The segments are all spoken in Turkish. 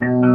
Sokaklar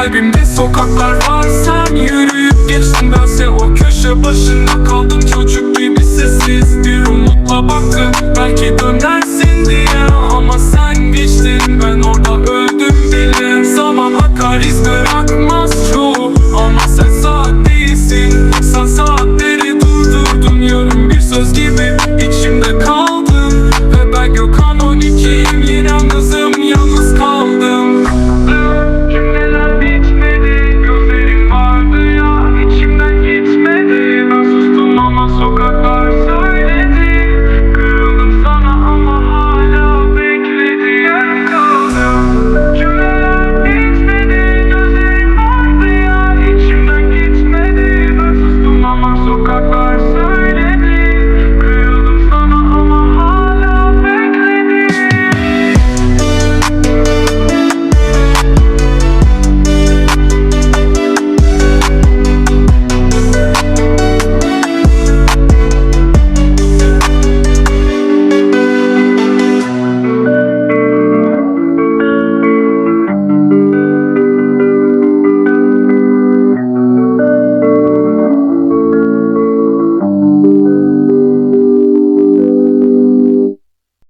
Kalbimde sokaklar var. Sen yürüyüp geçtin bense o köşe başında kaldım. Çocuk gibi sessizdir Umutla baktım belki dönersin diye ama sen geçtin. Ben orada öldüm bile. Zaman akar iz bırakmaz. Çoğu